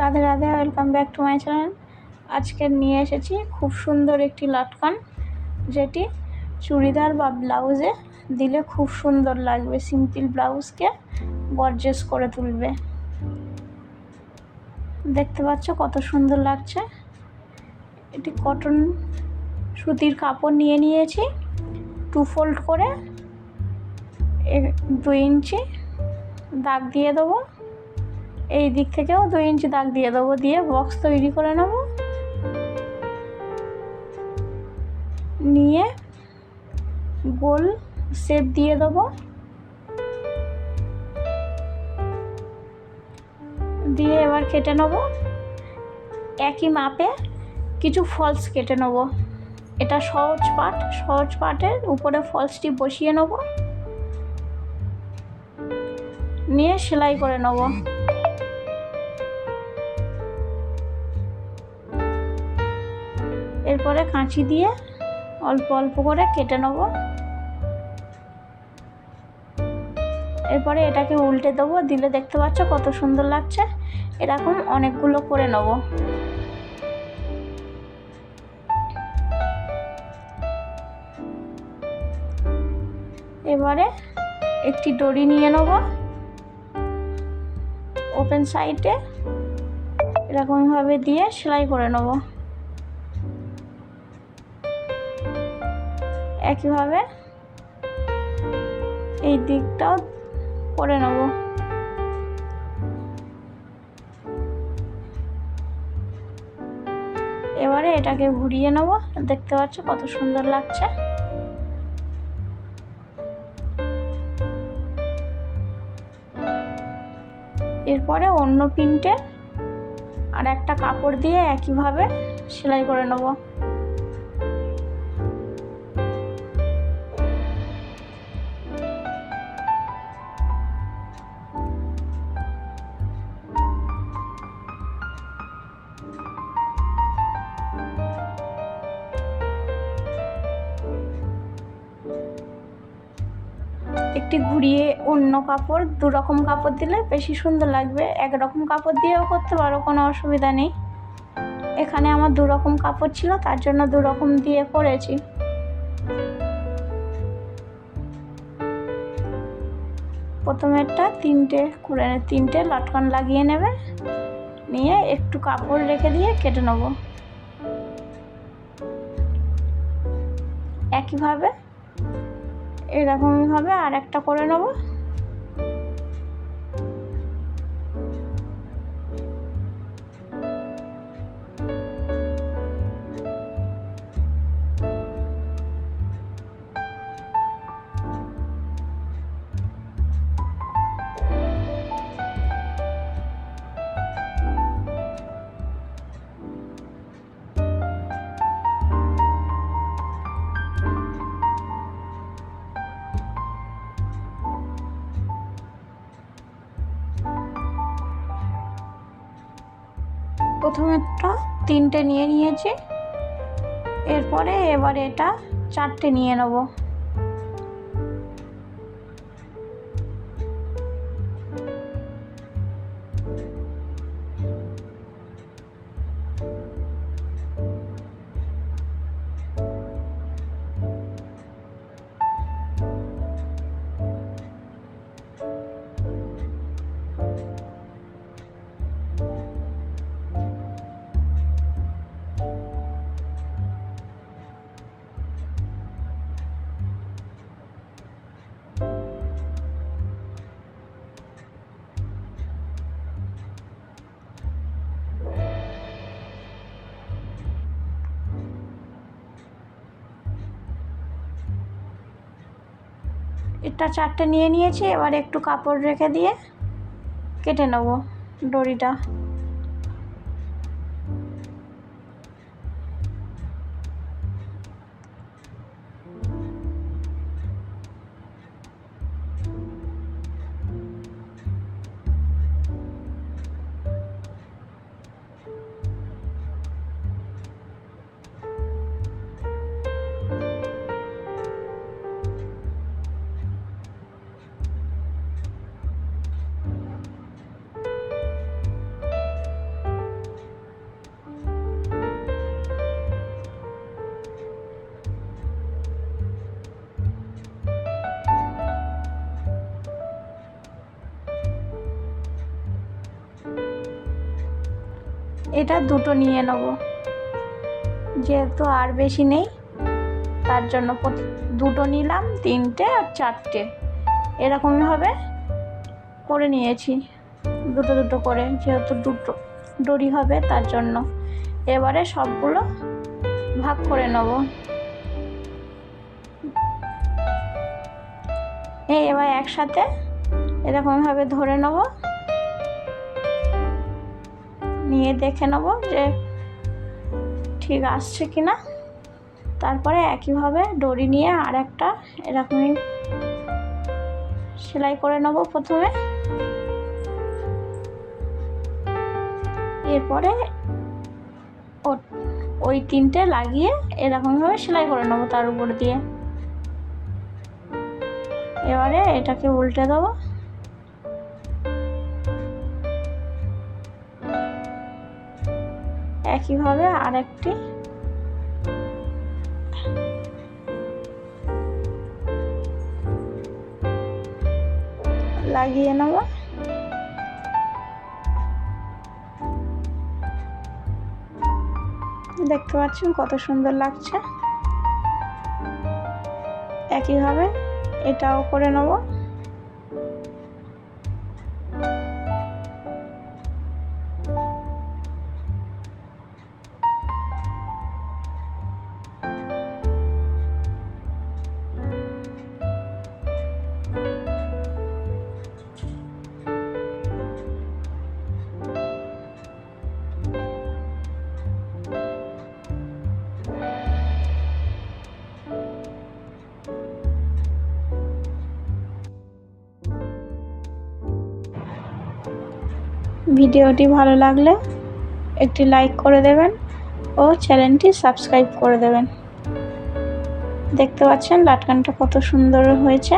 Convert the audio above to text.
Radhe Radhe welcome back to my channel আজকে নিয়ে এসেছি খুব সুন্দর একটি লটকন, যেটি চুড়িদার বা ব্লাউজে দিলে খুব সুন্দর লাগবে। সিম্পল ব্লাউজকে গর্জেস করে তুলবে। দেখতে পাচ্ছ কত সুন্দর লাগছে। এটি কটন সুতির কাপড় নিয়ে নিয়েছি টু ফোল্ড করে দুই ইঞ্চি দাগ দিয়ে দেবো। এই দিক থেকেও দুই ইঞ্চি দাগ দিয়ে দেবো, দিয়ে বক্স তৈরি করে নেব। নিয়ে গোল শেপ দিয়ে দেবো। দিয়ে এবার কেটে নেব। একই মাপে কিছু ফলস কেটে নেব। এটা সহজ পাট সহজ পাটের উপরে ফলসটি বসিয়ে নেব। নিয়ে সেলাই করে নেব। এরপরে কাঁচি দিয়ে অল্প অল্প করে কেটে নেব। এরপরে এটাকে উল্টে দেবো। দিলে দেখতে পাচ্ছ কত সুন্দর লাগছে। এরকম অনেকগুলো করে নেব। এবারে একটি দড়ি নিয়ে নেব। ওপেন সাইডে এরকমভাবে দিয়ে সেলাই করে নেব। একইভাবে এই দিকটাও করে নেব। এবারে এটাকে ঘুরিয়ে নেব। দেখতে পাচ্ছ কত সুন্দর লাগছে। এরপরে অন্য পিনটে আর একটা কাপড় দিয়ে একইভাবে সেলাই করে নেব। একটি ঘুরিয়ে অন্য কাপড় দু রকম কাপড় দিলে বেশি সুন্দর লাগবে। একরকম কাপড় দিয়েও করতে পারো, কোনো অসুবিধা নেই। এখানে আমার দু রকম কাপড় ছিল, তার জন্য দু রকম দিয়ে করেছি। প্রথমেরটা তিনটে করে তিনটে লটকন লাগিয়ে নেবে। নিয়ে একটু কাপড় রেখে দিয়ে কেটে নেব। একইভাবে এরকমভাবে আর একটা করে নেব। প্রথমেরটা তিনটে নিয়ে নিয়েছি। এরপরে এবার এটা চারটে নিয়ে নেব। এটা চারটে নিয়ে নিয়েছি এবার একটু কাপড় রেখে দিয়ে কেটে নেব দড়িটা। এটা দুটো নিয়ে নেব। যেহেতু আর বেশি নেই, তার জন্য দুটো নিলাম, তিনটে আর চারটে। এরকমভাবে করে নিয়েছি। দুটো দুটো করে, যেহেতু দুটো ডরি হবে তার জন্য। এবারে সবগুলো ভাগ করে নেব। এই এবার একসাথে এরকমভাবে ধরে নেব। নিয়ে দেখে নেব যে ঠিক আসছে কি না। তারপরে একইভাবে দড়ি নিয়ে আর একটা এরকমই সেলাই করে নেব প্রথমে। এরপরে ওই তিনটে লাগিয়ে এরকমভাবে সেলাই করে নেব তার উপর দিয়ে। এবারে এটাকে উল্টে দেবো। একইভাবে আরেকটি। লাগিয়ে নেব। দেখতে পাচ্ছেন কত সুন্দর লাগছে। একইভাবে এটাও করে নেব। ভিডিওটি ভালো লাগলে একটি লাইক করে দেবেন ও চ্যানেলটি সাবস্ক্রাইব করে দেবেন। দেখতে পাচ্ছেন লাটকানটা কত সুন্দর হয়েছে।